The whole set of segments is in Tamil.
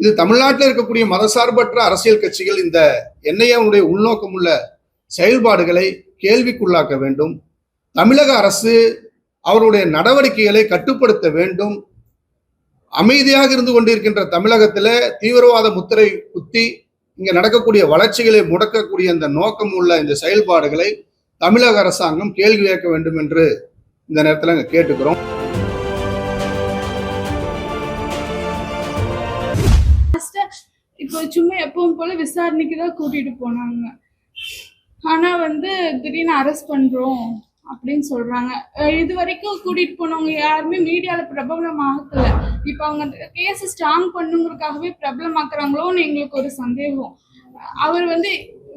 இது தமிழ்நாட்டில் இருக்கக்கூடிய மதசார்பற்ற அரசியல் கட்சிகள் இந்த என்ஐஏனுடைய உள்நோக்கம் உள்ள செயல்பாடுகளை கேள்விக்குள்ளாக்க வேண்டும். தமிழக அரசு அவருடைய நடவடிக்கைகளை கட்டுப்படுத்த வேண்டும். அமைதியாக இருந்து கொண்டிருக்கின்ற தமிழகத்தில் தீவிரவாத முத்திரை குத்தி இங்கே நடக்கக்கூடிய வளர்ச்சிகளை முடக்கக்கூடிய இந்த நோக்கம் உள்ள இந்த செயல்பாடுகளை தமிழக அரசாங்கம் கேள்வி கேட்க வேண்டும் என்று இந்த நேரத்தில் நாங்கள் கேட்டுக்கிறோம். இப்போ சும்மா எப்பவும் போல விசாரணைக்கு தான் கூட்டிட்டு போனாங்க. ஆனா வந்து திடீர்னு அரெஸ்ட் பண்றோம் அப்படின்னு சொல்றாங்க. இது வரைக்கும் கூட்டிட்டு போனவங்க யாருமே மீடியால பிரபலமாக்கல இப்போ அவங்க கேஸ் ஸ்ட்ராங் பண்ணுங்கிறதுக்காகவே பிரபலமாக்குறாங்களோன்னு எங்களுக்கு ஒரு சந்தேகம். அவர் வந்து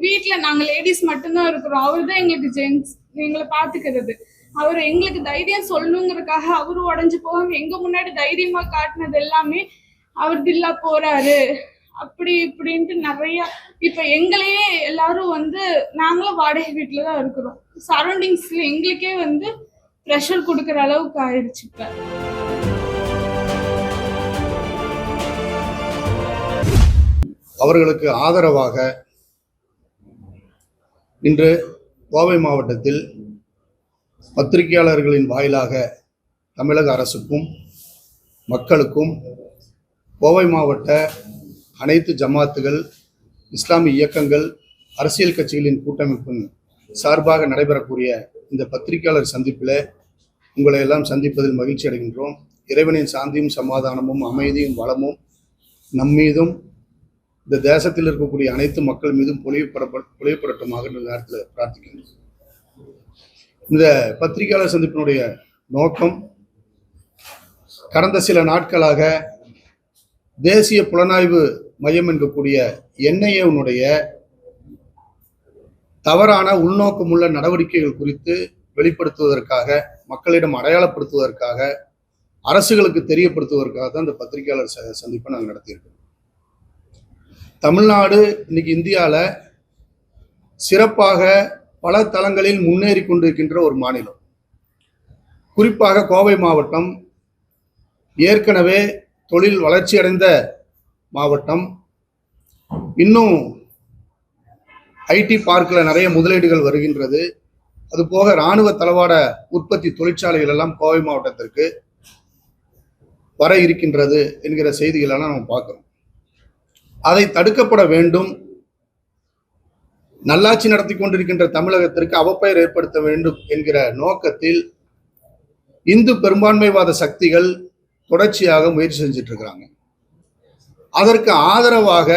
வீட்டுல நாங்க லேடிஸ் மட்டும்தான் இருக்கிறோம். அவர் தான் எங்களுக்கு ஜென்ஸ் எங்களை பாத்துக்கிறது. அவர் எங்களுக்கு தைரியம் சொல்லணுங்கிறதுக்காக அவரு உடஞ்சு போகாம எங்க முன்னாடி தைரியமா காட்டினது எல்லாமே அவர் தில்லா போறாரு. அப்படி இப்படின்ட்டு நிறைய இப்ப எங்களையே எல்லாரும் வந்து நாங்களும் வாடகை வீட்டுல தான் இருக்கிறோம். சரௌண்டிங்ஸ்ல எங்களுக்கே வந்து ப்ரெஷர் கொடுக்குற அளவுக்கு ஆயிடுச்சு இப்ப. அவர்களுக்கு ஆதரவாக இன்று கோவை மாவட்டத்தில் பத்திரிகையாளர்களின் வாயிலாக தமிழக அரசுக்கும் மக்களுக்கும் கோவை மாவட்ட அனைத்து ஜமாத்துகள் இஸ்லாமிய இயக்கங்கள் அரசியல் கட்சிகளின் கூட்டமைப்பின் சார்பாக நடைபெறக்கூடிய இந்த பத்திரிகையாளர் சந்திப்பில் உங்களை எல்லாம் சந்திப்பதில் மகிழ்ச்சி அடைகின்றோம். இறைவனின் சாந்தியும் சமாதானமும் அமைதியும் வளமும் நம்மீதும் இந்த தேசத்தில் இருக்கக்கூடிய அனைத்து மக்கள் மீதும் பொழிவுபட பொழிவுபடட்டுமாக இந்த நேரத்தில் பிரார்த்திக்கின்றோம். இந்த பத்திரிகையாளர் சந்திப்பினுடைய நோக்கம் கடந்த சில நாட்களாக தேசிய புலனாய்வு மையம் என்கக்கூடிய என்ஐஏனுடைய தவறான உள்நோக்கமுள்ள நடவடிக்கைகள் குறித்து வெளிப்படுத்துவதற்காக மக்களிடம் அடையாளப்படுத்துவதற்காக அரசுகளுக்கு தெரியப்படுத்துவதற்காக தான் இந்த பத்திரிகையாளர் ச- சந்திப்பை நாங்கள் நடத்தியிருக்கோம் தமிழ்நாடு இன்னைக்கு இந்தியாவில் சிறப்பாக பல தளங்களில் முன்னேறி கொண்டிருக்கின்ற ஒரு மாநிலம். குறிப்பாக கோவை மாவட்டம் ஏற்கனவே தொழில் வளர்ச்சியடைந்த மாவட்டம். இன்னும் ஐடி பார்க்கில் நிறைய முதலீடுகள் வருகின்றது. அதுபோக இராணுவ தளவாட உற்பத்தி தொழிற்சாலைகள் எல்லாம் கோவை மாவட்டத்திற்கு வர இருக்கின்றது என்கிற செய்திகளெல்லாம் நம்ம பார்க்குறோம். அதை தடுக்கப்பட வேண்டும். நல்லாட்சி நடத்தி கொண்டிருக்கின்ற தமிழகத்திற்கு அவப்பெயர் ஏற்படுத்த வேண்டும் என்கிற நோக்கத்தில் இந்து பெரும்பான்மைவாத சக்திகள் தொடர்ச்சியாக முயற்சி செஞ்சுட்டு இருக்கிறாங்க. அதற்கு ஆதரவாக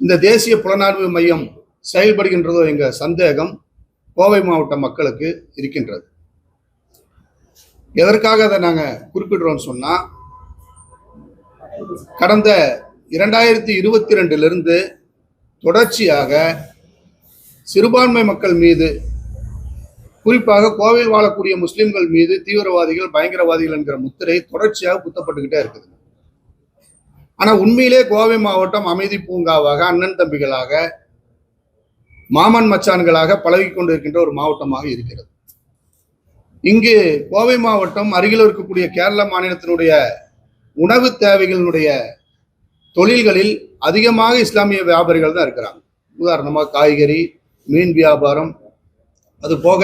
இந்த தேசிய புலனாய்வு மையம் செயல்படுகின்றதோ எங்க சந்தேகம் கோவை மாவட்ட மக்களுக்கு இருக்கின்றது. எதற்காக அதை நாங்கள் குறிப்பிடுறோம்னு சொன்னால் கடந்த இரண்டாயிரத்தி இருபத்தி ரெண்டிலிருந்து தொடர்ச்சியாக சிறுபான்மை மக்கள் மீது குறிப்பாக கோவையில் வாழக்கூடிய முஸ்லிம்கள் மீது தீவிரவாதிகள் பயங்கரவாதிகள் என்கிற முத்திரை தொடர்ச்சியாக குத்தப்பட்டுக்கிட்டே இருக்குது. ஆனா உண்மையிலே கோவை மாவட்டம் அமைதி பூங்காவாக அண்ணன் தம்பிகளாக மாமன் மச்சான்களாக பழகி கொண்டிருக்கின்ற ஒரு மாவட்டமாக இருக்கிறது. இங்கு கோவை மாவட்டம் அருகில் இருக்கக்கூடிய கேரள மாநிலத்தினுடைய உணவு தேவைகளினுடைய தொழில்களில் அதிகமாக இஸ்லாமிய வியாபாரிகள் தான் இருக்கிறாங்க. உதாரணமாக காய்கறி மீன் வியாபாரம் அது போக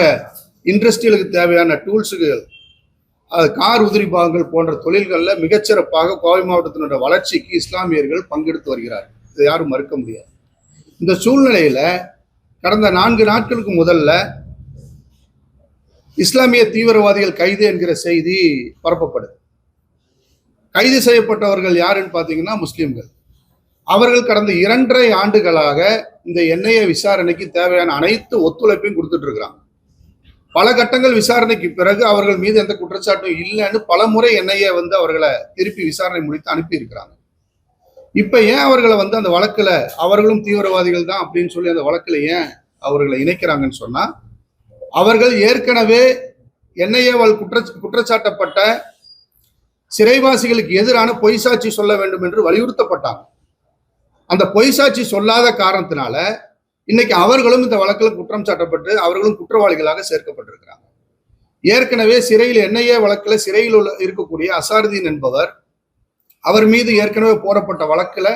இண்டஸ்ட்ரியலுக்கு தேவையான டூல்ஸுகள் கார் உதிரி பாகங்கள் போன்ற தொழில்களில் மிகச்சிறப்பாக கோவை மாவட்டத்தினுடைய வளர்ச்சிக்கு இஸ்லாமியர்கள் பங்கெடுத்து வருகிறார்கள் இதை யாரும் மறுக்க முடியாது. இந்த சூழ்நிலையில் கடந்த நான்கு நாட்களுக்கு முதல்ல இஸ்லாமிய தீவிரவாதிகள் கைது என்கிற செய்தி பரப்பப்படுது. கைது செய்யப்பட்டவர்கள் யாருன்னு பார்த்தீங்கன்னா முஸ்லீம்கள். அவர்கள் கடந்த இரண்டரை ஆண்டுகளாக இந்த எண்ணெயை விசாரணைக்கு தேவையான அனைத்து ஒத்துழைப்பையும் கொடுத்துட்டு இருக்கிறாங்க. பல கட்டங்கள் விசாரணைக்கு பிறகு அவர்கள் மீது எந்த குற்றச்சாட்டும் இல்லைன்னு பல முறை என்ஐஏ வந்து அவர்களை திருப்பி விசாரணை முடித்து அனுப்பியிருக்கிறாங்க. இப்போ இப்ப ஏன் அவர்களை வந்து அந்த வழக்கில் அவர்களும் தீவிரவாதிகள் தான் அப்படின்னு சொல்லி அந்த வழக்கில் ஏன் அவர்களை இணைக்கிறாங்கன்னு சொன்னா அவர்கள் ஏற்கனவே என்ஐஏவால் குற்ற குற்றச்சாட்டப்பட்ட சிறைவாசிகளுக்கு எதிரான பொய் சாட்சி சொல்ல வேண்டும் என்று வலியுறுத்தப்பட்டாங்க. அந்த பொய் சாட்சி சொல்லாத காரணத்தினால இன்னைக்கு அவர்களும் இந்த வழக்கில் குற்றம் சாட்டப்பட்டு அவர்களும் குற்றவாளிகளாக சேர்க்கப்பட்டிருக்கிறாங்க. ஏற்கனவே சிறையில் என்ஐஏ வழக்கில் சிறையில் உள்ள இருக்கக்கூடிய அசாருதீன் என்பவர் அவர் மீது ஏற்கனவே போடப்பட்ட வழக்கில்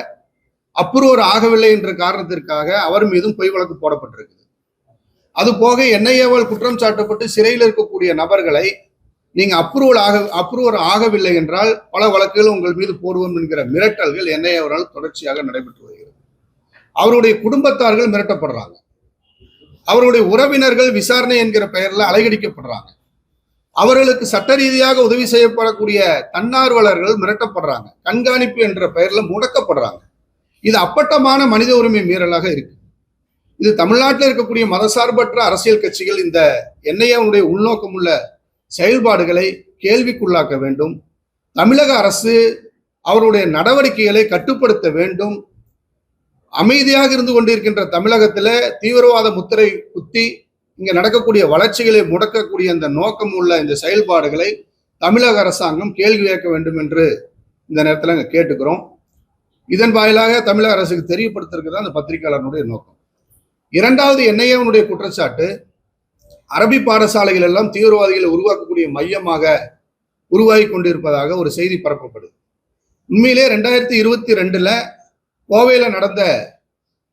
அப்ரூவர் ஆகவில்லை என்ற காரணத்திற்காக அவர் மீதும் பொய் வழக்கு போடப்பட்டிருக்குது. அது போக என்ஐஏவால் குற்றம் சாட்டப்பட்டு சிறையில் இருக்கக்கூடிய நபர்களை நீங்க அப்ரூவல் ஆக அப்ரூவர் ஆகவில்லை என்றால் பல வழக்குகள் உங்கள் மீது போடுவோம் என்கிற மிரட்டல்கள் என்ஐஏவரால் தொடர்ச்சியாக நடைபெற்று வருகிறது. அவருடைய குடும்பத்தார்கள் மிரட்டப்படுறாங்க. அவருடைய உறவினர்கள் விசாரணை என்கிற பெயரில் அலைகடிக்கப்படுறாங்க. அவர்களுக்கு சட்ட ரீதியாக உதவி செய்யப்படக்கூடிய தன்னார்வலர்கள் மிரட்டப்படுறாங்க. கண்காணிப்பு என்ற பெயரில் முடக்கப்படுறாங்க. இது அப்பட்டமான மனித உரிமை மீறலாக இருக்கு. இது தமிழ்நாட்டில் இருக்கக்கூடிய மதசார்பற்ற அரசியல் கட்சிகள் இந்த என்ஐஏனுடைய உள்நோக்கம் உள்ள செயல்பாடுகளை கேள்விக்குள்ளாக்க வேண்டும். தமிழக அரசு அவருடைய நடவடிக்கைகளை கட்டுப்படுத்த வேண்டும். அமைதியாக இருந்து கொண்டிருக்கின்ற தமிழகத்துல தீவிரவாத முத்திரை குத்தி இங்க நடக்கக்கூடிய வளர்ச்சிகளை முடக்கக்கூடிய இந்த நோக்கம் உள்ள இந்த செயல்பாடுகளை தமிழக அரசாங்கம் கேள்வி கேட்க வேண்டும் என்று இந்த நேரத்தில் நாங்கள் கேட்டுக்கிறோம். இதன் வாயிலாக தமிழக அரசுக்கு தெரியப்படுத்திருக்கிறது அந்த பத்திரிகையாளர்களுடைய நோக்கம். இரண்டாவது என்ஐஏவனுடைய குற்றச்சாட்டு அரபி பாடசாலைகள் எல்லாம் தீவிரவாதிகளை உருவாக்கக்கூடிய மையமாக உருவாகி கொண்டிருப்பதாக ஒரு செய்தி பரப்பப்படுது. உண்மையிலே ரெண்டாயிரத்தி இருபத்தி ரெண்டுல கோவையில் நடந்த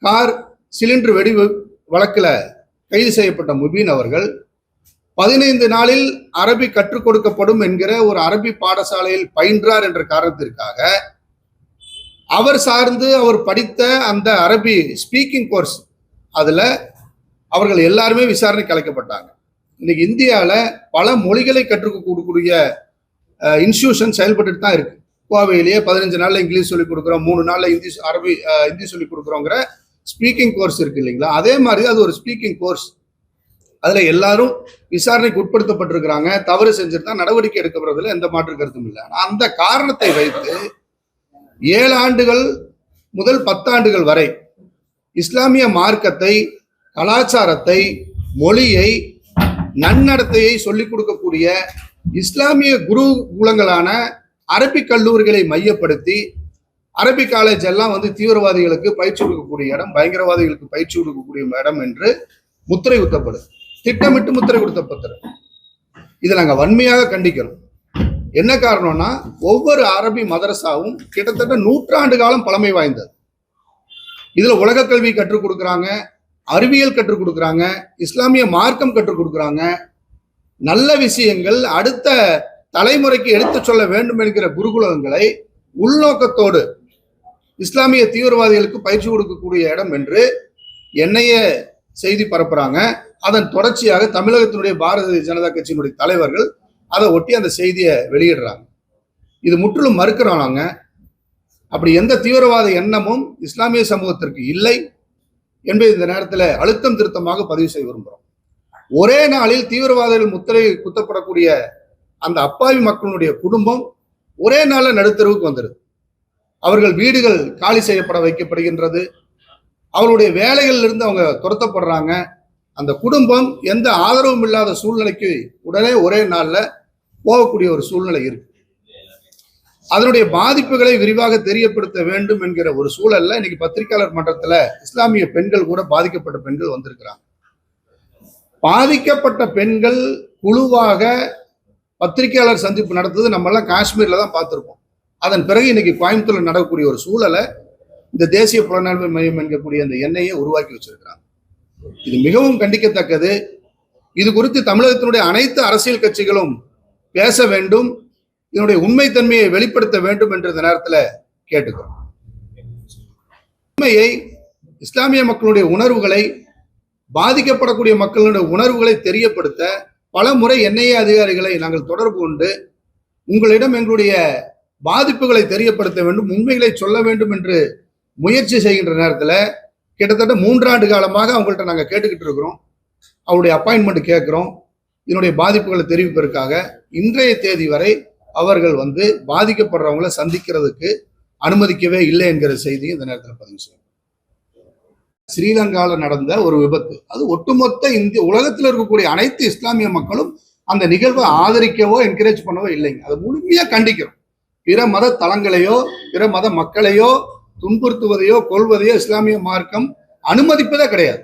கார் சிலிண்டர் வெடி வழக்கில் கைது செய்யப்பட்ட முபீன் அவர்கள் பதினைந்து நாளில் அரபி கற்றுக் கொடுக்கப்படும் என்கிற ஒரு அரபி பாடசாலையில் பயின்றார் என்ற காரணத்திற்காக அவர் சார்ந்து அவர் படித்த அந்த அரபி ஸ்பீக்கிங் கோர்ஸ் அதில் அவர்கள் எல்லாருமே விசாரணைக்கு அழைக்கப்பட்டாங்க. இன்னைக்கு இந்தியாவில் பல மொழிகளை கற்றுக் கொடுக்கக்கூடிய இன்ஸ்டியூஷன் செயல்பட்டு தான் இருக்கு. கோவையிலேயே பதினஞ்சு நாள்ல இங்கிலீஷ் சொல்லிக் கொடுக்குறோம் மூணு நாள்ல ஹிந்தி அரபி ஹிந்தி சொல்லிக் கொடுக்குறோங்கிற ஸ்பீக்கிங் கோர்ஸ் இருக்கு இல்லைங்களா? அதே மாதிரி அது ஒரு ஸ்பீக்கிங் கோர்ஸ் அதுல எல்லாரும் விசாரணைக்கு உட்படுத்தப்பட்டிருக்கிறாங்க. தவறு செஞ்சிருந்தா நடவடிக்கை எடுக்கப்படுறதுல எந்த மாற்று கருத்தும் இல்லை. அந்த காரணத்தை வைத்து ஏழு ஆண்டுகள் முதல் பத்தாண்டுகள் வரை இஸ்லாமிய மார்க்கத்தை கலாச்சாரத்தை மொழியை நன்னடத்தையை சொல்லிக் கொடுக்கக்கூடிய இஸ்லாமிய குரு குலங்களான அரபிக் கல்லூரிகளை மையப்படுத்தி அரபிக் காலேஜ் எல்லாம் வந்து தீவிரவாதிகளுக்கு பயிற்சி கொடுக்கக்கூடிய இடம் பயங்கரவாதிகளுக்கு பயிற்சி கொடுக்கக்கூடிய இடம் என்று முத்திரை குத்தப்படுது திட்டமிட்டு முத்திரை கொடுத்த பத்திரம் இதை நாங்கள் வன்மையாக கண்டிக்கிறோம். என்ன காரணம்னா ஒவ்வொரு அரபி மதரசாவும் கிட்டத்தட்ட நூற்றாண்டு காலம் பழமை வாய்ந்தது. இதுல உலக கல்வி கற்றுக் கொடுக்குறாங்க அறிவியல் கற்றுக் கொடுக்குறாங்க இஸ்லாமிய மார்க்கம் கற்றுக் கொடுக்குறாங்க. நல்ல விஷயங்கள் அடுத்த தலைமுறைக்கு எடுத்துச் சொல்ல வேண்டும் என்கிற குருகுலங்களை உள்நோக்கத்தோடு இஸ்லாமிய தீவிரவாதிகளுக்கு பயிற்சி கொடுக்கக்கூடிய இடம் என்று என்னைய செய்தி பரப்புறாங்க. அதன் தொடர்ச்சியாக தமிழகத்தினுடைய பாரதிய ஜனதா கட்சியினுடைய தலைவர்கள் அதை ஒட்டி அந்த செய்தியை வெளியிடுறாங்க. இது முற்றிலும் மறுக்கிறோம் நாங்கள் அப்படி எந்த தீவிரவாத எண்ணமும் இஸ்லாமிய சமூகத்திற்கு இல்லை என்பதை இந்த நேரத்தில் அழுத்தம் திருத்தமாக பதிவு செய்ய விரும்புகிறோம் ஒரே நாளில் தீவிரவாதிகள் முத்திரை குத்தப்படக்கூடிய அந்த அப்பாவி மக்களுடைய குடும்பம் ஒரே நாளில் நடுத்தருவுக்கு வந்துடுது அவர்கள் வீடுகள் காலி செய்யப்பட வைக்கப்படுகின்றது. அவருடைய வேலைகளில் இருந்து அவங்க துரத்தப்படுறாங்க. அந்த குடும்பம் எந்த ஆதரவும் இல்லாத சூழ்நிலைக்கு உடனே ஒரே நாளில் போகக்கூடிய ஒரு சூழ்நிலை இருக்கு. அதனுடைய பாதிப்புகளை விரிவாக தெரியப்படுத்த வேண்டும் என்கிற ஒரு சூழல்ல இன்னைக்கு பத்திரிகையாளர் மன்றத்துல இஸ்லாமிய பெண்கள் கூட பாதிக்கப்பட்ட பெண்கள் வந்திருக்கிறாங்க. பாதிக்கப்பட்ட பெண்கள் குழுவாக பத்திரிகையாளர் சந்திப்பு நடந்தது நம்மெல்லாம் காஷ்மீரில் தான் பார்த்துருப்போம். அதன் பிறகு இன்னைக்கு கோயம்புத்தூரில் நடக்கக்கூடிய ஒரு சூழலை இந்த தேசிய புலனாய்வு மையம் என்கக்கூடிய அந்த எண்ணெயை உருவாக்கி வச்சிருக்கிறாங்க. இது மிகவும் கண்டிக்கத்தக்கது. இது குறித்து தமிழகத்தினுடைய அனைத்து அரசியல் கட்சிகளும் பேச வேண்டும் இதனுடைய உண்மைத்தன்மையை வெளிப்படுத்த வேண்டும் என்ற நேரத்தில் கேட்டுக்கிறோம். உண்மையை இஸ்லாமிய மக்களுடைய உணர்வுகளை பாதிக்கப்படக்கூடிய மக்களுடைய உணர்வுகளை தெரியப்படுத்த பல முறை என்ஐஏ அதிகாரிகளை நாங்கள் தொடர்பு கொண்டு உங்களிடம் எங்களுடைய பாதிப்புகளை தெரியப்படுத்த வேண்டும் உண்மைகளை சொல்ல வேண்டும் என்று முயற்சி செய்கின்ற நேரத்தில் கிட்டத்தட்ட மூன்றாண்டு காலமாக அவங்கள்ட்ட நாங்கள் கேட்டுக்கிட்டு இருக்கிறோம். அவருடைய அப்பாயின்மெண்ட் கேட்குறோம். இதனுடைய பாதிப்புகளை தெரிவிப்பதற்காக இன்றைய தேதி வரை அவர்கள் வந்து பாதிக்கப்படுறவங்களை சந்திக்கிறதுக்கு அனுமதிக்கவே இல்லை என்கிற செய்தியும் இந்த நேரத்தில் பதிவு செய்யும் ஸ்ரீலங்காவில் நடந்த ஒரு விபத்து. அது ஒட்டுமொத்த இந்திய உலகத்தில் இருக்கக்கூடிய அனைத்து இஸ்லாமிய மக்களும் அந்த நிகழ்வை ஆதரிக்கவோ என்கரேஜ் பண்ணவோ இல்லைங்க. அதை முழுமையாக கண்டிக்கிறோம். பிற மத தலங்களையோ பிற மத மக்களையோ துன்புறுத்துவதையோ கொள்வதையோ இஸ்லாமிய மார்க்கம் அனுமதிப்பதே கிடையாது.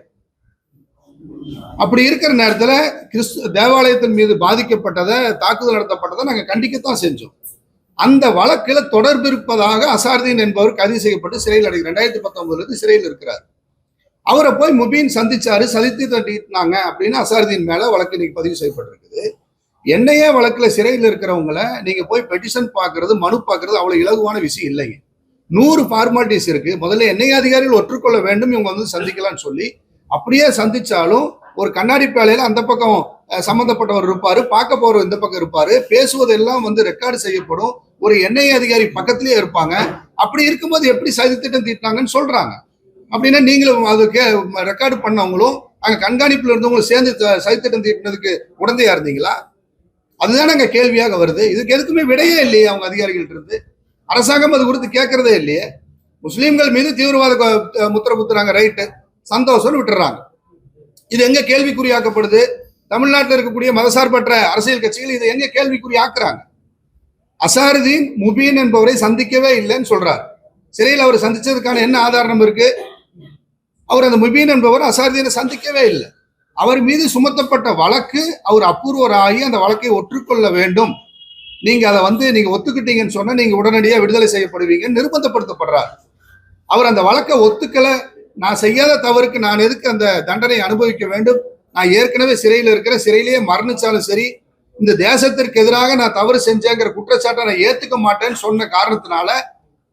அப்படி இருக்கிற நேரத்துல கிறிஸ்து தேவாலயத்தின் மீது பாதிக்கப்பட்டதை தாக்குதல் நடத்தப்பட்டதை நாங்க கண்டிக்கத்தான் செஞ்சோம். அந்த வழக்கில் தொடர்பு இருப்பதாக அசார்தீன் என்பவர் கைது செய்யப்பட்டு சிறையில் அடை ரெண்டாயிரத்தி பத்தொன்பதுல இருந்து சிறையில் இருக்கிறார். அவரை போய் முபீன் சந்திச்சாரு சதித்து தட்டினாங்க அப்படின்னு அசாருதீன் மேல வழக்கு இன்னைக்கு பதிவு செய்யப்பட்டிருக்குது. என்னையே வழக்குல சிறையில் இருக்கிறவங்கள நீங்க போய் பெட்டிஷன் பார்க்கறது மனு பாக்குறது அவ்வளவு இலகுவான விஷயம் இல்லைங்க. நூறு ஃபார்மாலிட்டிஸ் இருக்கு. முதல்ல எண்ணெய் அதிகாரிகள் ஒற்றுக்கொள்ள வேண்டும் இவங்க வந்து சந்திக்கலாம்னு சொல்லி அப்படியே சந்திச்சாலும் ஒரு கண்ணாடி பேழையில அந்த பக்கம் சம்மந்தப்பட்டவர் சம்பந்தப்பட்டவர் இருப்பாரு பார்க்க போறவர் இந்த பக்கம் இருப்பாரு பேசுவதெல்லாம் வந்து ரெக்கார்டு செய்யப்படும். ஒரு எண்ணெய் அதிகாரி பக்கத்திலேயே இருப்பாங்க. அப்படி இருக்கும்போது எப்படி சதி திட்டம் தீட்டினாங்கன்னு சொல்றாங்க. அப்படின்னா நீங்களும் அது ரெக்கார்டு பண்ணவங்களும் அங்கே கண்காணிப்பில் இருந்தவங்களும் சேர்ந்து சதித்திட்டம் தீட்டினதுக்கு உடந்தையா இருந்தீங்களா? அதுதான் அங்கே கேள்வியாக வருது. இதுக்கு எதுக்குமே விடையே இல்லையே அவங்க அதிகாரிகள்ட்ட இருந்து. அரசாங்கம் அது குறித்து கேட்கறதே இல்லையே. முஸ்லீம்கள் மீது தீவிரவாத முத்திர குத்துறாங்க ரைட்டு சந்தோஷம்னு விட்டுறாங்க. இது எங்க கேள்விக்குறியாக்கப்படுது? தமிழ்நாட்டில் இருக்கக்கூடிய மதசார்பற்ற அரசியல் கட்சிகள் இதை எங்க கேள்விக்குறியாக்குறாங்க? அசாருதீன் முபீன் என்பவரை சந்திக்கவே இல்லைன்னு சொல்றாரு. சிறையில் அவர் சந்திச்சதுக்கான என்ன ஆதாரம் இருக்கு? அவர் அந்த முபீன் என்பவர் அசாருதீனை சந்திக்கவே இல்லை. அவர் மீது சுமத்தப்பட்ட வழக்கு அவர் அப்பூர்வராகி அந்த வழக்கை ஒற்றுக்கொள்ள வேண்டும். நீங்க அதை வந்து நீங்க ஒத்துக்கிட்டீங்கன்னு சொன்னா நீங்க உடனடியாக விடுதலை செய்யப்படுவீங்க நிர்பந்தப்படுத்தப்படுறார். அவர் அந்த வழக்கை ஒத்துக்கல. நான் செய்யாத தவறுக்கு நான் எதுக்கு அந்த தண்டனை அனுபவிக்க வேண்டும்? நான் ஏற்கனவே சிறையில் இருக்கிற சிறையிலேயே மரணிச்சாலும் சரி இந்த தேசத்திற்கு எதிராக நான் தவறு செஞ்சேங்கிற குற்றச்சாட்டை நான் ஏத்துக்க மாட்டேன்னு சொன்ன காரணத்தினால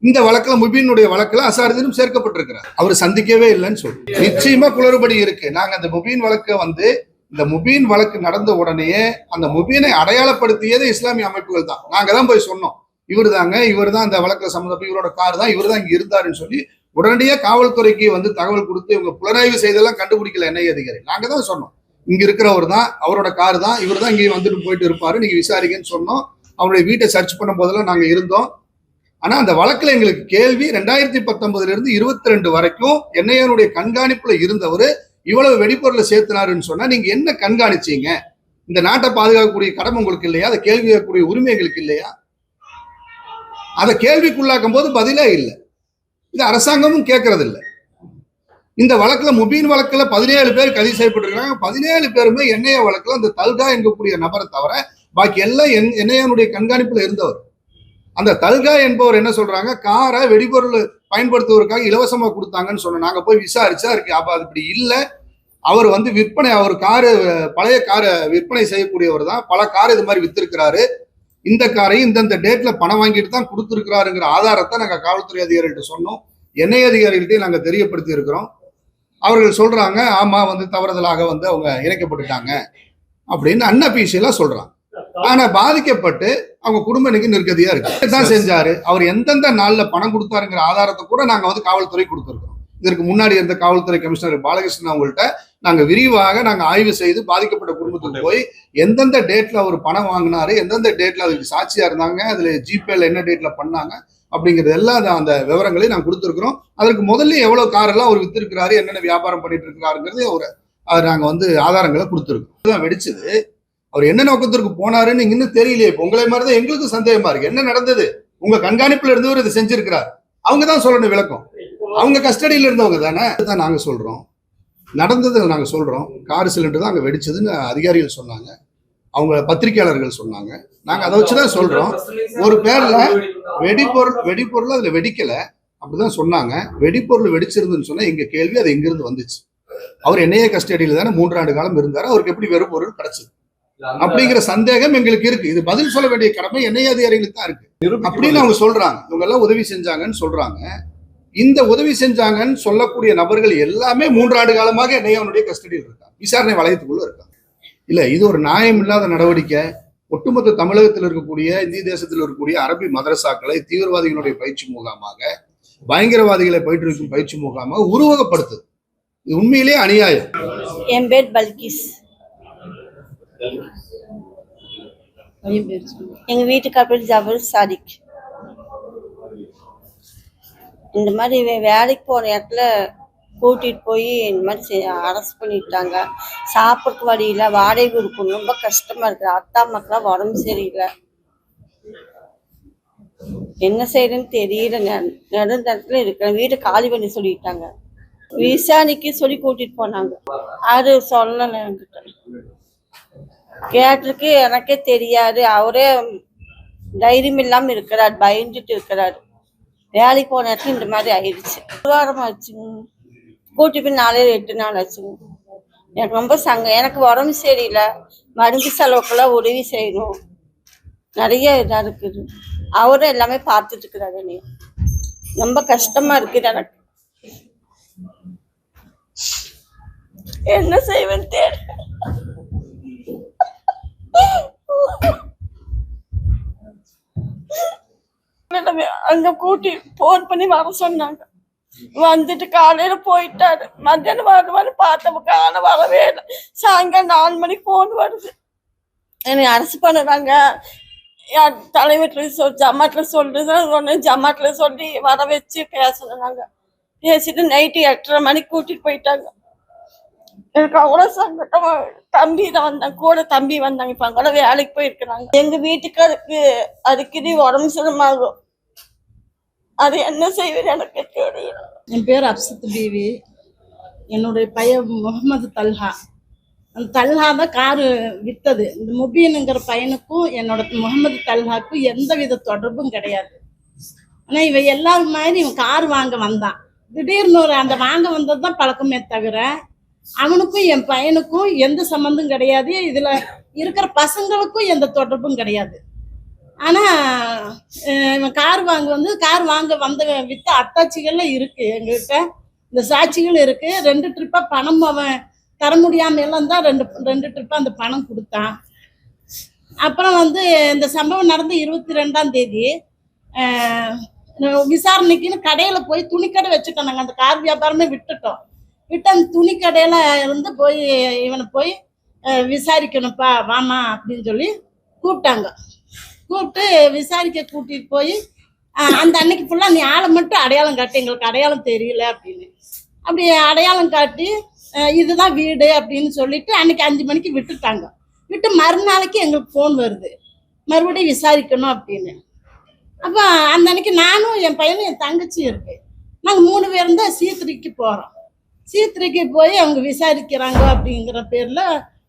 இந்த வழக்குல முபீனுடைய வழக்குல அசாரதினும் சேர்க்கப்பட்டிருக்கிறார். அவர் சந்திக்கவே இல்லைன்னு சொல்லி. நிச்சயமா குளறுபடி இருக்கு. நாங்க அந்த முபீன் வழக்கை வந்து இந்த முபீன் வழக்கு நடந்த உடனேயே அந்த முபீனை அடையாளப்படுத்தியது இஸ்லாமிய அமைப்புகள் தான். நாங்க தான் போய் சொன்னோம். இவர் தாங்க இவர் தான் அந்த வழக்கில் சம்மந்தப்பட்ட இவரோட கார் தான் இவர் தான் இங்க இருந்தாருன்னு சொல்லி உடனடியாக காவல்துறைக்கு வந்து தகவல் கொடுத்து இவங்க புலனாய்வு செய்தெல்லாம் கண்டுபிடிக்கல என்ஐ அதிகாரி. நாங்க தான் சொன்னோம். இங்க இருக்கிறவர் தான் அவரோட கார் தான் இவர் தான் இங்கே வந்துட்டு போயிட்டு இருப்பாரு நீங்க விசாரிங்கன்னு சொன்னோம். அவருடைய வீட்டை சர்ச் பண்ணும் போதெல்லாம் நாங்க இருந்தோம். ஆனா அந்த வழக்குல எங்களுக்கு கேள்வி ரெண்டாயிரத்தி பத்தொன்பதுல இருந்து இருபத்தி ரெண்டு வரைக்கும் என்ஐஏனுடைய கண்காணிப்புல இருந்தவர் இவ்வளவு வெடிப்பொருளை சேர்த்தினாருன்னு சொன்னா நீங்க என்ன கண்காணிச்சீங்க? இந்த நாட்டை பாதுகாக்கக்கூடிய கடமை உங்களுக்கு இல்லையா? அதை கேள்வி கேட்கக்கூடிய உரிமை எங்களுக்கு இல்லையா? அதை கேள்விக்குள்ளாக்கும் போது பதிலே இல்லை. இது அரசாங்கமும் கேட்கறது இல்லை இந்த வழக்குல முபீன் வழக்குல பதினேழு பேர் கைது செய்யப்பட்டிருக்காங்க பதினேழு பேருமே என்ஐஏ வழக்குல அந்த தல்கா என்கக்கூடிய நபரை தவிர பாக்கி எல்லாம் என் என்ஐஏனுடைய கண்காணிப்புல இருந்தவர். அந்த தல்கா என்பவர் என்ன சொல்றாங்க? காரை வெடிபொருள் பயன்படுத்துவதற்காக இலவசமா கொடுத்தாங்கன்னு சொன்னோம். நாங்க போய் விசாரிச்சா இருக்கு. அப்ப அது இப்படி இல்லை. அவர் வந்து விற்பனை அவர் காரு பழைய காரை விற்பனை செய்யக்கூடியவர் தான். பல கார் இது மாதிரி வித்திருக்கிறாரு. இந்த காரையும் இந்தந்த டேட்ல பணம் வாங்கிட்டு தான் கொடுத்துருக்கிறாருங்கிற ஆதாரத்தை நாங்கள் காவல்துறை அதிகாரிகிட்ட சொன்னோம். எண்ணெய் அதிகாரிகிட்டையும் நாங்கள் தெரியப்படுத்தி இருக்கிறோம். அவர்கள் சொல்றாங்க ஆமா வந்து தவறுதலாக வந்து அவங்க இணைக்கப்பட்டுட்டாங்க. அப்படின்னு அன்அபீஷியலா சொல்றாங்க. ஆனா பாதிக்கப்பட்டு அவங்க குடும்ப இன்னைக்கு நிர்கதியா இருக்கு. தான் செஞ்சாரு. அவர் எந்தெந்த நாள்ல பணம் கொடுத்தாருங்கிற ஆதாரத்தை கூட நாங்க வந்து காவல்துறை கொடுத்துருக்கோம். இதற்கு முன்னாடி இருந்த காவல்துறை கமிஷனர் பாலகிருஷ்ணன் அவங்கள்ட்ட நாங்க விரிவாக நாங்க ஆய்வு செய்து பாதிக்கப்பட்ட குடும்பத்துக்கு போய் எந்தெந்த டேட்ல அவர் பணம் வாங்கினாரு எந்தெந்த டேட்ல அதுக்கு சாட்சியா இருந்தாங்க அதுல ஜிபேல என்ன டேட்ல பண்ணாங்க அப்படிங்கிறது எல்லாம் அந்த- அந்த விவரங்களை நாங்க கொடுத்துருக்கிறோம். அதற்கு முதல்ல எவ்வளவு கார் எல்லாம் அவர் வித்திருக்கிறாரு என்னென்ன வியாபாரம் பண்ணிட்டு இருக்காருங்கிறது ஒரு அது நாங்க வந்து ஆதாரங்களை கொடுத்துருக்கோம். இதுதான் வெடிச்சது. அவர் என்ன நோக்கத்திற்கு போனாருன்னு இன்னும் தெரியலையே. உங்களை மாதிரி தான் எங்களுக்கும் சந்தேகமா இருக்கு. என்ன நடந்தது? உங்க கண்காணிப்புல இருந்தவர் இதை செஞ்சிருக்கிறார். அவங்க தான் சொல்லணும் விளக்கம். அவங்க கஸ்டடியில இருந்தவங்க தானே? தான் நாங்க சொல்றோம். நடந்ததை நாங்க சொல்றோம். கார் சிலிண்டர் தான் அங்க வெடிச்சதுன்னு அதிகாரிகள் சொன்னாங்க. அவங்க பத்திரிகையாளர்கள் சொன்னாங்க. நாங்க அதை வச்சுதான் சொல்றோம். ஒரு பேர்ல வெடிபொருள் வெடிபொருள் அதுல வெடிக்கல. அப்படிதான் சொன்னாங்க. வெடிபொருள் வெடிச்சிருந்துன்னு சொன்னா எங்க கேள்வி அது எங்கிருந்து வந்துச்சு. அவர் என்னைய கஸ்டடியில தானே மூன்றாண்டு காலம் இருந்தாரு. அவருக்கு எப்படி வெறுபொருள் கிடைச்சது? அப்படிங்கிற சந்தேகம் எங்களுக்கு இருக்கு. இது பதில் சொல்ல வேண்டிய கடமை எண்ணெய் அதிகாரிகளுக்கு தான் இருக்கு. அப்படின்னு அவங்க சொல்றாங்க. இவங்க எல்லாம் உதவி செஞ்சாங்கன்னு சொல்றாங்க. இந்த உதவி செஞ்சாங்கன்னு சொல்லக்கூடிய நபர்கள் எல்லாமே மூன்றாண்டு காலமாக என்ஐஏனுடைய கஸ்டடியில் இருக்காங்க. விசாரணை வளையத்துக்குள்ள இருக்காங்க. இல்ல இது ஒரு நியாயம் இல்லாத நடவடிக்கை. ஒட்டுமொத்த தமிழகத்தில் இருக்கக்கூடிய இந்திய தேசத்தில் இருக்கக்கூடிய அரபி மதரசாக்களை தீவிரவாதிகளுடைய பயிற்சி முகாமாக பயங்கரவாதிகளை பயிற்றுவிக்கும் பயிற்சி முகாமாக உருவகப்படுத்துது. இது உண்மையிலேயே அநியாயம். என் பேர் பல்கிஸ். எங்க வீட்டுக்கார் பேர் ஜபல் சாதிக். இந்த மாதிரி வேலைக்கு போற இடத்துல கூட்டிட்டு போய் இந்த மாதிரி அரெஸ்ட் பண்ணிட்டாங்க. சாப்பிட்றதுக்கு வழி இல்லை வாடகை கொடுக்கணும். ரொம்ப கஷ்டமா இருக்கு. அத்தா அம்மாக்கெல்லாம் உடம்பு சரியில்லை. என்ன செய்யறேன்னு தெரியல. நெ- நெடுந்த இடத்துல இருக்கிறேன் வீட்டை காலி பண்ணி சொல்லிட்டாங்க. விசாரணைக்கு சொல்லி கூட்டிட்டு போனாங்க. அது சொல்லலை என்கிட்ட. கேட்டிருக்கு எனக்கே தெரியாது. அவரே தைரியம் இல்லாமல் இருக்கிறார் பயந்துட்டு இருக்கிறாரு. வேலைக்கு போன இடத்துல இந்த மாதிரி ஆயிடுச்சு. ஒரு வாரம் ஆச்சுங்க கூட்டி போய் நாளே எட்டு நாள் ஆச்சுங்க எனக்கு ரொம்ப சங்கம் எனக்கு உடம்பு சரியில்லை. மருந்து செலவுக்கெல்லாம் உதவி செய்யணும். நிறைய இதாக இருக்குது. அவரும் எல்லாமே பார்த்துட்டு இருக்கிறாரு நீ ரொம்ப கஷ்டமா இருக்குது எனக்கு. என்ன செய்வேன்னு தேடு. அங்க கூட்டி போன் பண்ணி வர சொன்னாங்க. வந்துட்டு காலையில போயிட்டாரு. மத்தியானம் வருவாரு பார்த்தப்ப காலை வரவே இல்லை. சாயங்காலம் நாலு மணிக்கு போன் வருது. என்னை அரசு பண்ணுறாங்க. தலைவர்கிட்ட சொல் ஜமாட்ல சொல்லுது ஒன்று ஜமாட்ல சொல்லி வர வச்சு பேசுனாங்க பேசிட்டு நைட்டு எட்டரை மணிக்கு கூட்டிட்டு போயிட்டாங்க. எனக்கு அவ்வளோ சங்கடமா தம்பி தான் வந்தாங்க கூட தம்பி வந்தாங்க. இப்போ கூட வேலைக்கு போயிருக்கிறாங்க. எங்க வீட்டுக்காருக்கு அடிக்கடி உடம்பு சிரமாகும். அது என்ன செய்வது எனக்கு தெரியல. என் பேர் அப்சத் பீவி என்னுடைய பையன் முகமது தல்ஹா. அந்த தல்ஹா தான் காரு வித்தது. இந்த முபீனுங்கிற பையனுக்கும் என்னோட முகமது தல்ஹாக்கும் எந்த வித தொடர்பும் கிடையாது. ஆனா இவன் எல்லாரும் மாதிரி இவன் கார் வாங்க வந்தான். திடீர்னு ஒரு அந்த வாங்க வந்தது தான் பழக்கமே தவிர அவனுக்கும் என் பையனுக்கும் எந்த சம்மந்தம் கிடையாது. இதில் இருக்கிற பசங்களுக்கும் எந்த தொடர்பும் கிடையாது. ஆனால் கார் வாங்க வந்து கார் வாங்க வந்த வித்த அத்தாட்சிகள்லாம் இருக்குது எங்ககிட்ட இந்த சாட்சிகள் இருக்குது ரெண்டு ட்ரிப்பாக பணம் அவன் தர முடியாமல் எல்லாம் தான் ரெண்டு ரெண்டு ட்ரிப்பாக அந்த பணம் கொடுத்தான். அப்புறம் வந்து இந்த சம்பவம் நடந்து இருபத்தி ரெண்டாம் தேதி. விசாரணைக்குன்னு கடையில் போய் துணிக்கடை வச்சுட்டோம் நாங்கள் அந்த கார் வியாபாரமே விட்டுட்டோம். விட்டு அந்த கடையில் இருந்து போய் இவனை போய் விசாரிக்கணும்ப்பா வாமா அப்படின்னு சொல்லி கூப்பிட்டாங்க. கூப்பிட்டு விசாரிக்க கூட்டிகிட்டு போய் அந்த அன்னைக்கு ஃபுல்லாக நீ ஆளை மட்டும் அடையாளம் காட்டு எங்களுக்கு அடையாளம் தெரியல அப்படின்னு. அப்படி அடையாளம் காட்டி இதுதான் வீடு அப்படின்னு சொல்லிட்டு அன்னைக்கு அஞ்சு மணிக்கு விட்டுட்டாங்க. விட்டு மறுநாளைக்கு எங்களுக்கு ஃபோன் வருது. மறுபடியும் விசாரிக்கணும் அப்படின்னு. அப்போ அந்த அன்னைக்கு நானும் என் பையனும் என் தங்கச்சியும் இருக்கு. நாங்கள் மூணு பேரும் தான் சீத்திரிக்கு போகிறோம் சீத்திரைக்கு போய் அவங்க விசாரிக்கிறாங்க அப்படிங்கிற பேரில்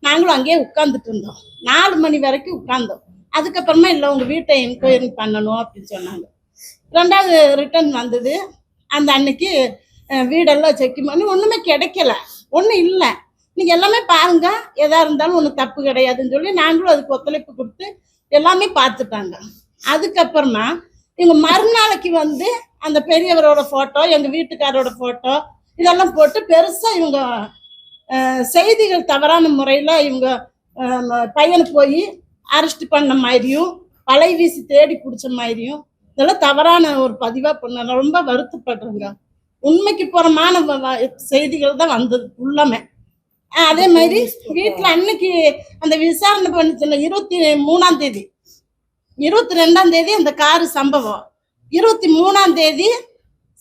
நாங்களும் அங்கேயே உட்காந்துட்டு இருந்தோம். நாலு மணி வரைக்கும் உட்காந்தோம் அதுக்கப்புறமா இல்லை உங்கள் வீட்டை என்கொயரி பண்ணணும் அப்படின்னு சொன்னாங்க. ரெண்டாவது ரிட்டர்ன் வந்தது. அந்த அன்னைக்கு வீடெல்லாம் செக் பண்ணி ஒன்றுமே கிடைக்கல. ஒன்றும் இல்லை. நீங்கள் எல்லாமே பாருங்க. எதாக இருந்தாலும் ஒன்றும் தப்பு கிடையாதுன்னு சொல்லி நாங்களும் அதுக்கு ஒத்துழைப்பு கொடுத்து எல்லாமே பார்த்துட்டாங்க. அதுக்கப்புறமா எங்கள் மறுநாளைக்கு வந்து அந்த பெரியவரோட ஃபோட்டோ எங்கள் வீட்டுக்காரோட ஃபோட்டோ இதெல்லாம் போட்டு பெருசாக இவங்க செய்திகள் தவறான முறையில் இவங்க பையனை போய் அரெஸ்ட் பண்ண மாதிரியும் பழைய வீசி தேடி பிடிச்ச மாதிரியும் இதெல்லாம் தவறான ஒரு பதிவாக பண்ண ரொம்ப வருத்தப்படுறேங்க. உண்மைக்கு புறமான வ- செய்திகள் தான் வந்தது உள்ளமே அதே மாதிரி வீட்டில் அன்னைக்கு அந்த விசாரணை பண்ணிச்சுல இருபத்தி மூணாம் தேதி இருபத்தி ரெண்டாம் தேதி அந்த காரு சம்பவம். இருபத்தி மூணாம் தேதி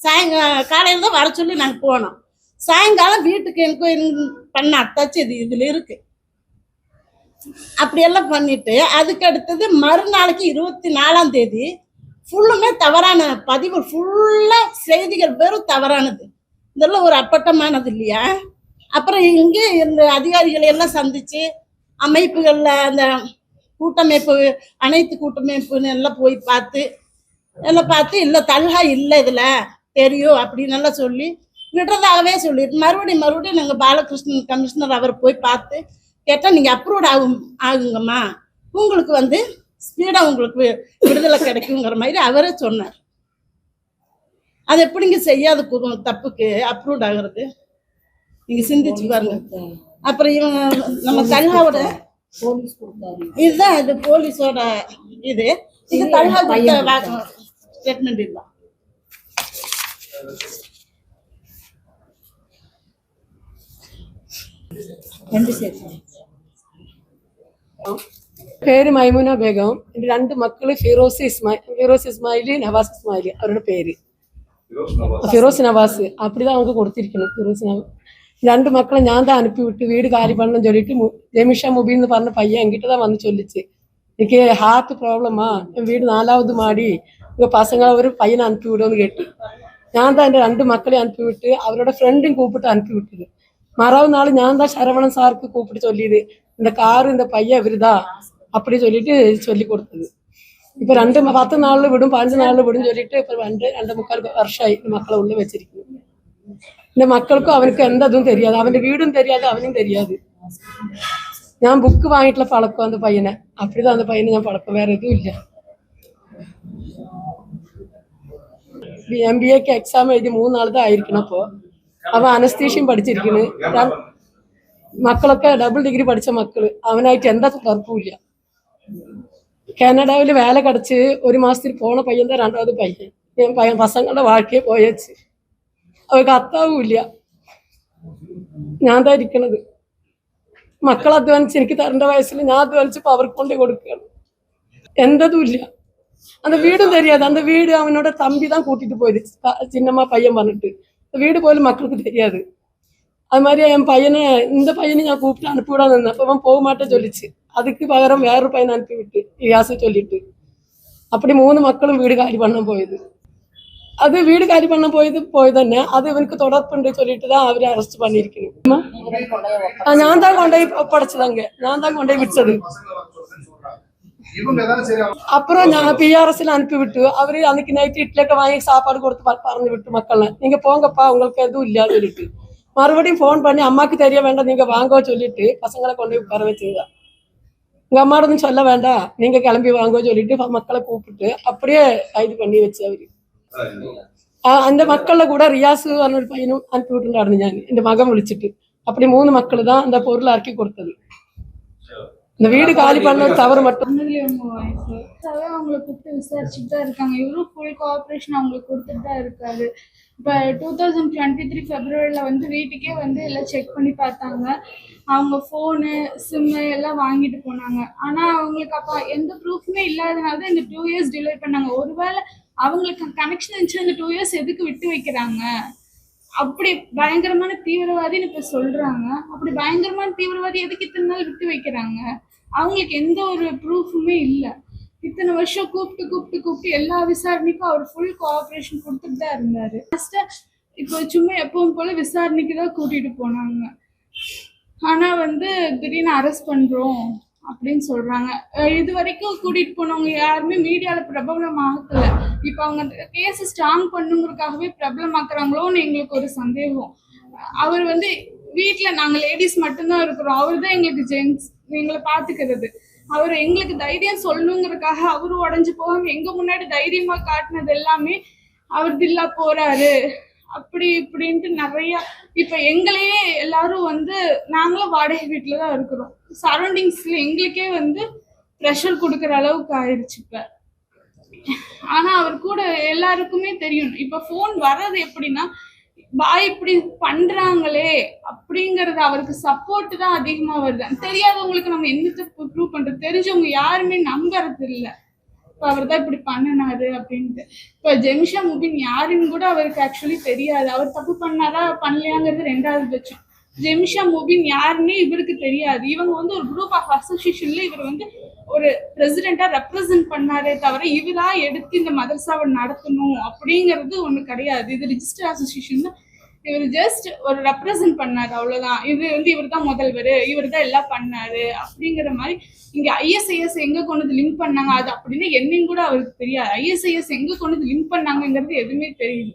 சாயங்காலம் காலையில் தான் வர சொல்லி நாங்கள் போனோம். சாயங்காலம் வீட்டுக்கு என்கொயரி பண்ண அத்தாச்சு இது இதில் இருக்கு. அப்படியெல்லாம் பண்ணிட்டு அதுக்கு அடுத்தது மறுநாளைக்கு இருபத்தி நாலாம் தேதி ஃபுல்லுமே தவறான பதிவு ஃபுல்லாக செய்திகள் வெறும் தவறானது. இதெல்லாம் ஒரு அப்பட்டமானது இல்லையா? அப்புறம் இங்கே இந்த அதிகாரிகளை எல்லாம் சந்திச்சு அமைப்புகளில் அந்த கூட்டமைப்பு அனைத்து கூட்டமைப்புன்னு எல்லாம் போய் பார்த்து எல்லாம் பார்த்து இல்லை தல்ஹா இல்லை இதில். தெரியும் அப்படின்னு எல்லாம் சொல்லி விடுறதாகவே சொல்லிட்டு மறுபடியும் மறுபடியும் நாங்கள் பாலகிருஷ்ணன் கமிஷனர் அவர் போய் பார்த்து கேட்டால் நீங்கள் அப்ரூவ் ஆகும் ஆகுங்கம்மா. உங்களுக்கு வந்து ஸ்பீடாக உங்களுக்கு விடுதலை கிடைக்குங்கிற மாதிரி அவரே சொன்னார். அது எப்படிங்க செய்யாத தப்புக்கு அப்ரூவ் ஆகுறது? நீங்க சிந்திச்சு பாருங்க. அப்புறம் இவங்க நம்ம தல்ஹாவோட இதுதான் இது போலீஸோட இது. இது தல்ஹா ஸ்டேட்மெண்ட் இதுதான். പേര് മൈമുന ബേഗവും എന്റെ രണ്ട് മക്കൾ ഫിറോസ് ഇസ്മായിൽ ഫിറോസ് ഇസ്മായിലി നവാസ് ഇസ്മായിലി. അവരുടെ പേര്. ഫിറോസ് നവാസ്. അപ്പടിതാ നമുക്ക് കൊടുത്തിരിക്കണം ഫിറോസ് നവാസ് രണ്ട് മക്കളെ ഞാൻ താ അനുപ്പി വിട്ട് വീട് കാലി പണം ചൊല്ലിട്ട് ജമിഷ മുബി എന്ന് പറഞ്ഞ പയ്യ എങ്കിട്ടതാ വന്ന് ചൊല്ലിച്ച്. എനിക്ക് ഹാർട്ട് പ്രോബ്ലമാ വീട് നാലാമത് മാടി. പസങ്ങളെ ഒരു പയ്യനെ അനുപ്പി വിടുമെന്ന് കേട്ടു. ഞാൻ താ എന്റെ രണ്ട് മക്കളെ അനുപ്പി വിട്ട് അവരുടെ ഫ്രണ്ടും കൂപ്പിട്ട് അനുപ്പി വിട്ടത്. മറാവ് നാൾ ഞാൻ താ ശരവണൻ സാർക്ക് കൂപ്പിട്ട് ചൊല്ലിയത്. എന്റെ കാറ് എന്റെ പയ്യ ഇവരിതാ അപ്പടി ചൊല്ലിട്ട് ചൊല്ലി കൊടുത്തത് ഇപ്പൊ രണ്ട് പത്ത് നാളിൽ വിടും പതിനഞ്ച് നാളിൽ വിടും ചൊല്ലിട്ട് ഇപ്പൊ രണ്ട് രണ്ട് മുക്കാൽ വർഷമായി മക്കളെ ഉള്ളിൽ വെച്ചിരിക്കുന്നു. എന്റെ മക്കൾക്കും അവനക്കും എന്തതും തരിയാതെ അവന്റെ വീടും തരിയാതെ അവനും തരിയാതെ. ഞാൻ ബുക്ക് വാങ്ങിയിട്ടുള്ള പളക്കം അന്ന് പയ്യനെ അപ്പഴത്തെ അന്ന് പയ്യനെ ഞാൻ പളക്കം വേറെ ഇതും ഇല്ല. എം ബി എക്ക് എക്സാം എഴുതി മൂന്നാളത്തെ ആയിരിക്കണം അപ്പോ. അവൻ അനസ്തീഷ്യം പഠിച്ചിരിക്കുന്നു. മക്കളൊക്കെ ഡബിൾ ഡിഗ്രി പഠിച്ച മക്കൾ. അവനായിട്ട് എന്താ തർക്കമില്ല കാനഡയിൽ വേല കടച്ച് ഒരു മാസത്തിൽ പോണ പയ്യൻ രണ്ടാമത് പയ്യൻ. ഞാൻ പയ്യൻ പസങ്ങളുടെ വാഴക്കേ പോയച്ച് അവർക്ക് അത്താവുമില്ല. ഞാൻ ധരിക്കണത് മക്കൾ അധ്വാനിച്ച് എനിക്ക് തരേണ്ട വയസ്സിൽ ഞാൻ അധ്വാനിച്ചപ്പോ അവർക്ക് കൊണ്ട് കൊടുക്കുകയാണ്. എന്തതുമില്ല அந்த வீடும் தெரியாது. அந்த வீடு அவனோட தம்பி தான் கூட்டிட்டு போயிடுச்சு சின்னம்மா பையன் பண்ணிட்டு வீடு போயில மக்களுக்கு தெரியாது. அது மாதிரி என் பையனை இந்த பையனை நான் கூப்பிட்டு அனுப்பிவிடாது அப்போ அவன் போக மாட்டேன் சொல்லிச்சு. அதுக்கு பகரம் வேறொரு பையனை அனுப்பிவிட்டு யாசு சொல்லிட்டு. அப்படி மூணு மக்களும் வீடு காலி பண்ண போயிது. அது வீடு காலி பண்ண போயது போய் തന്നെ அது இவனுக்கு தொடர்புண்டு சொல்லிட்டு தான் அவரை அரெஸ்ட் பண்ணியிருக்கணும். ஞான் தான் கொண்டே படைச்சதாங்க. ஞான் தான் கொண்டே விட்டது அப்புறம் நாங்க பிஆர்எஸ்ல அனுப்பிவிட்டு அவரு அன்னைக்கு நைட்டு இட்லியொക്കെ வாங்கி சாப்பாடு கொடுத்து பறந்து விட்டு மக்கள்லாம் நீங்க போங்கப்பா உங்களுக்கு எதுவும் இல்லையான்னு சொல்லிட்டு. மறுபடியும் ஃபோன் பண்ணி அம்மாக்கு தெரிய வேண்டாம் நீங்க வாங்கோ சொல்லிட்டு பசங்களை கொண்டு போய் உட்கார வச்சுங்க உங்க அம்மாட ஒன்றும் சொல்ல வேண்டாம் நீங்க கிளம்பி வாங்கோ சொல்லிட்டு மக்களை கூப்பிட்டு அப்படியே இது பண்ணி வச்சு அவரு. அந்த மக்கள்ல கூட ரியாசு பையனும் அனுப்பி விட்டுருந்தாருன்னு ஞான் என் மகன் விழிச்சிட்டு அப்படி மூணு மக்கள் தான் அந்த பொருளை இறக்கி கொடுத்தது இந்த வீடு காலி பண்ண தவறு மட்டும். அவங்கள கூப்பிட்டு விசாரிச்சுட்டு தான் இருக்காங்க. இவரும் ஃபுல் கோஆப்ரேஷன் அவங்களுக்கு கொடுத்துட்டு தான் இருக்காரு. இப்போ டூ தௌசண்ட் டுவெண்ட்டி த்ரீ ஃபெப்ரவரியில் வந்து வீட்டுக்கே வந்து எல்லாம் செக் பண்ணி பார்த்தாங்க. அவங்க ஃபோனு சிம்மு எல்லாம் வாங்கிட்டு போனாங்க. ஆனால் அவங்களுக்கு அப்போ எந்த ப்ரூஃப்மே இல்லாதனால தான் இந்த டூ இயர்ஸ் டிலே பண்ணாங்க. ஒருவேளை அவங்களுக்கு கனெக்ஷன் இருந்துச்சு இந்த டூ இயர்ஸ் எதுக்கு விட்டு வைக்கிறாங்க? அப்படி பயங்கரமான தீவிரவாதின்னு இப்ப சொல்றாங்க. அப்படி பயங்கரமான தீவிரவாதி எதுக்கு இத்தனை நாள் விட்டு வைக்கிறாங்க? அவங்களுக்கு எந்த ஒரு ப்ரூஃபுமே இல்லை. இத்தனை வருஷம் கூப்பிட்டு கூப்பிட்டு கூப்பிட்டு எல்லா விசாரணைக்கும் அவர் ஃபுல் கோஆப்ரேஷன் கொடுத்துட்டு தான் இருந்தாரு. லாஸ்டா இப்போ சும்மா எப்பவும் போல விசாரணைக்கு தான் கூட்டிட்டு போனாங்க. ஆனா வந்து திடீர்னு அரெஸ்ட் பண்றோம் அப்படின்னு சொல்றாங்க. இது வரைக்கும் கூட்டிட்டு போனவங்க யாருமே மீடியால பிரபலம் ஆகல. இப்ப அவங்க கேஸ் ஸ்ட்ராங் பண்ணுங்கிறதுக்காகவே பிரபலமாக்குறாங்களோன்னு எங்களுக்கு ஒரு சந்தேகம். அவர் வந்து வீட்டுல நாங்க லேடிஸ் மட்டும்தான் இருக்கிறோம். அவர் தான் எங்களுக்கு ஜென்ட்ஸ் எங்களை பாத்துக்கிறது அவர் எங்களுக்கு தைரியம் சொல்லணுங்கிறதுக்காக அவரு உடஞ்சு போகாம எங்க முன்னாடி தைரியமா காட்டினது எல்லாமே அவர் தில்லா போறாரு. அப்படி இப்படின்ட்டு நிறைய இப்ப எங்களையே எல்லாரும் வந்து நாங்களும் வாடகை வீட்டுல தான் இருக்கிறோம். சரௌண்டிங்ஸ்ல எங்களுக்கே வந்து ப்ரெஷர் கொடுக்குற அளவுக்கு ஆயிடுச்சு இப்ப. ஆனா அவர் கூட எல்லாருக்குமே தெரியும். இப்ப ஃபோன் வர்றது எப்படின்னா பாய் இப்படி பண்றாங்களே அப்படிங்கறது அவருக்கு சப்போர்ட் தான் அதிகமா வருது. தெரியாதவங்களுக்கு நம்ம என்னத்தை ப்ரூவ் பண்றது? தெரிஞ்சவங்க யாருமே நம்புறது இல்ல. இப்ப அவர் தான் இப்படி பண்ணினாரு அப்படின்ட்டு. இப்ப ஜெமிஷா முபின் யாருன்னு கூட அவருக்கு ஆக்சுவலி தெரியாது. அவர் தப்பு பண்ணாரா? பண்ணலையாங்கிறது ரெண்டாவது பட்சம். ஜெமிஷா முபின் யாருன்னே இவருக்கு தெரியாது. இவங்க வந்து ஒரு குரூப் ஆஃப் அசோசியேஷன்ல இவர் வந்து ஒரு பிரசிடென்ட்டா ரெப்ரசன்ட் பண்ணாரே தவிர இவரா எடுத்து இந்த மதரசாவை நடத்தணும் அப்படிங்கிறது ஒண்ணு கிடையாது. இது ரிஜிஸ்டர் அசோசியேஷன் இவர் ஜஸ்ட் ஒரு ரெப்ரசன்ட் பண்ணாரு அவ்வளவுதான். இது வந்து இவர் தான் முதல்வர் இவர் தான் எல்லாம் பண்ணாரு அப்படிங்கிற மாதிரி இங்க ஐஎஸ்ஐஎஸ் எங்க கொண்டு வந்து லிங்க் பண்ணாங்க அது அப்படின்னு என்னன்னு கூட அவருக்கு தெரியாது. ஐஎஸ்ஐஎஸ் எங்க கொண்டு வந்து லிங்க் பண்ணாங்கங்கிறது எதுவுமே தெரியல.